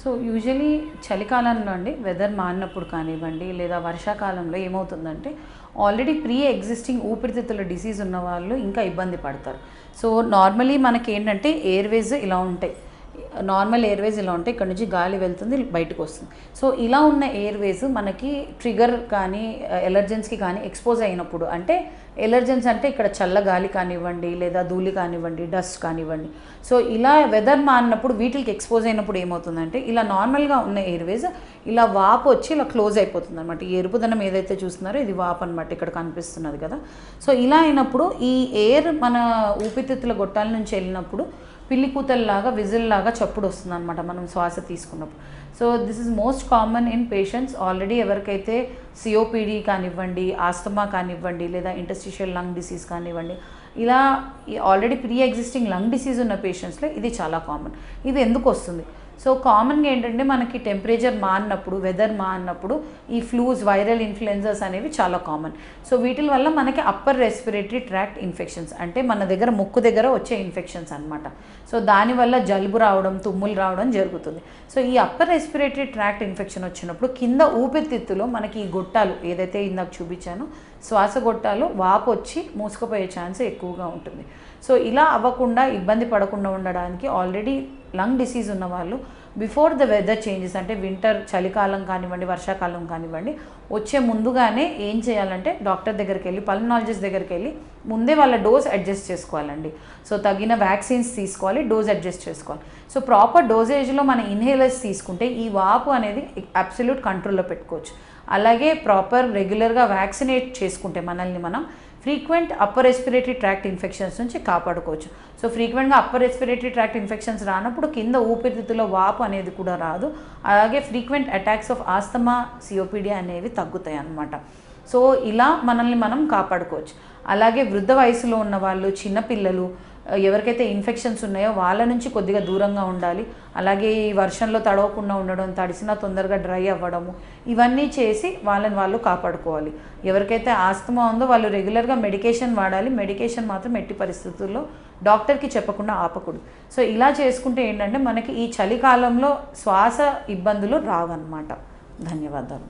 So usually చలికాలంలో అండి weather మారినప్పుడు కానివ్వండి లేదా వర్షాకాలంలో ఏమవుతుందంటే ఆల్రెడీ ప్రీ ఎగ్జిస్టింగ్ ఊపిరితిత్తుల డిసీజ్ ఉన్న వాళ్ళు ఇంకా ఇబ్బంది పడతారు. సో నార్మలీ మనకి ఏంటంటే ఎయిర్వేస్ ఇలా ఉంటాయి. నార్మల్ ఎయిర్వేస్ ఇలా ఉంటాయి ఇక్కడ నుంచి గాలి వెళ్తుంది బయటకు వస్తుంది. సో ఇలా ఉన్న ఎయిర్వేస్ మనకి ట్రిగర్ కానీ ఎలర్జెన్స్కి కానీ ఎక్స్పోజ్ అయినప్పుడు అంటే ఎలర్జెన్స్ అంటే ఇక్కడ చల్ల గాలి కానివ్వండి లేదా ధూళి కానివ్వండి డస్ట్ కానివ్వండి. సో ఇలా వెదర్ మారినప్పుడు వీటికి ఎక్స్పోజ్ అయినప్పుడు ఏమవుతుందంటే ఇలా నార్మల్గా ఉన్న ఎయిర్వేస్ ఇలా వాపు వచ్చి ఇలా క్లోజ్ అయిపోతుంది అనమాట ఈ ఎరుపుదనం ఏదైతే చూస్తున్నారో ఇది వాపు అనమాట ఇక్కడ కనిపిస్తున్నది కదా. సో ఇలా అయినప్పుడు ఈ ఎయిర్ మన ఊపిరితిత్తుల గొట్టాల నుంచి వెళ్ళినప్పుడు పిల్లి కూతల్లాగా విజిల్లాగా చప్పుడు వస్తుంది అనమాట మనం శ్వాస తీసుకున్నప్పుడు. So this is most common in patients already ఎవరికైతే సిఓపిడి కానివ్వండి ఆస్తమా కానివ్వండి లేదా ఇంటర్స్టిషియల్ లంగ్ డిసీజ్ కానివ్వండి ఇలా already pre existing lung disease ఉన్న పేషెంట్స్లో ఇది చాలా కామన్ ఇది ఎందుకు వస్తుంది? సో కామన్గా ఏంటంటే మనకి టెంపరేచర్ మారినప్పుడు వెదర్ మారినప్పుడు ఈ ఫ్లూస్ వైరల్ ఇన్ఫ్లుయెన్జర్స్ అనేవి చాలా కామన్ సో వీటి వల్ల మనకి అప్పర్ రెస్పిరేటరీ ట్రాక్ట్ ఇన్ఫెక్షన్స్ అంటే మన దగ్గర ముక్కు దగ్గర వచ్చే ఇన్ఫెక్షన్స్ అనమాట సో దానివల్ల జలుబు రావడం తుమ్ములు రావడం జరుగుతుంది. సో ఈ అప్పర్ రెస్పిరేటరీ ట్రాక్ట్ ఇన్ఫెక్షన్ వచ్చినప్పుడు కింద ఊపిరితిత్తులో మనకి ఈ గొట్టాలు ఏదైతే ఇందాక చూపించానో శ్వాస గొట్టాలు వాపు వచ్చి మూసుకుపోయే ఛాన్స్ ఎక్కువగా ఉంటుంది. సో ఇలా అవ్వకుండా ఇబ్బంది పడకుండా ఉండడానికి ఆల్రెడీ లంగ్ డిసీజ్ ఉన్న వాళ్ళు బిఫోర్ ద వెదర్ చేంజెస్ అంటే వింటర్ చలికాలం కానివ్వండి వర్షాకాలం కానివ్వండి వచ్చే ముందుగానే ఏం చేయాలంటే డాక్టర్ దగ్గరికి వెళ్ళి పల్మనాలజిస్ట్ దగ్గరికి వెళ్ళి ముందే వాళ్ళ డోస్ అడ్జస్ట్ చేసుకోవాలండి. సో తగిన వ్యాక్సిన్స్ తీసుకోవాలి డోస్ అడ్జస్ట్ చేసుకోవాలి. సో ప్రాపర్ డోసేజ్లో మన ఇన్హేలర్స్ తీసుకుంటే ఈ వాపు అనేది అబ్సల్యూట్ కంట్రోల్లో పెట్టుకోవచ్చు. అలాగే ప్రాపర్ రెగ్యులర్గా వ్యాక్సినేట్ చేసుకుంటే మనల్ని మనం frequent upper respiratory tract infections నుంచి కాపాడుకోవచ్చు. సో ఫ్రీక్వెంట్గా అప్పర్ రెస్పిరేటరీ ట్రాక్ట్ ఇన్ఫెక్షన్స్ రానప్పుడు కింద ఊపిరితిత్తులో వాపు అనేది కూడా రాదు. అలాగే frequent attacks of asthma COPD అనేవి తగ్గుతాయి అన్నమాట. సో ఇలా మనల్ని మనం కాపాడుకోవచ్చు. అలాగే వృద్ధ వయసులో ఉన్న వాళ్ళు చిన్నపిల్లలు ఎవరికైతే ఇన్ఫెక్షన్స్ ఉన్నాయో వాళ్ళ నుంచి కొద్దిగా దూరంగా ఉండాలి. అలాగే ఈ వర్షంలో తడవకుండా ఉండడం తడిసినా తొందరగా డ్రై అవ్వడము ఇవన్నీ చేసి వాళ్ళని వాళ్ళు కాపాడుకోవాలి. ఎవరికైతే ఆస్తమా ఉందో వాళ్ళు రెగ్యులర్గా మెడికేషన్ వాడాలి. మెడికేషన్ మాత్రం ఎట్టి పరిస్థితుల్లో డాక్టర్కి చెప్పకుండా ఆపకూడదు. సో ఇలా చేసుకుంటే ఏంటంటే మనకి ఈ చలికాలంలో శ్వాస ఇబ్బందులు రావన్నమాట. ధన్యవాదాలు.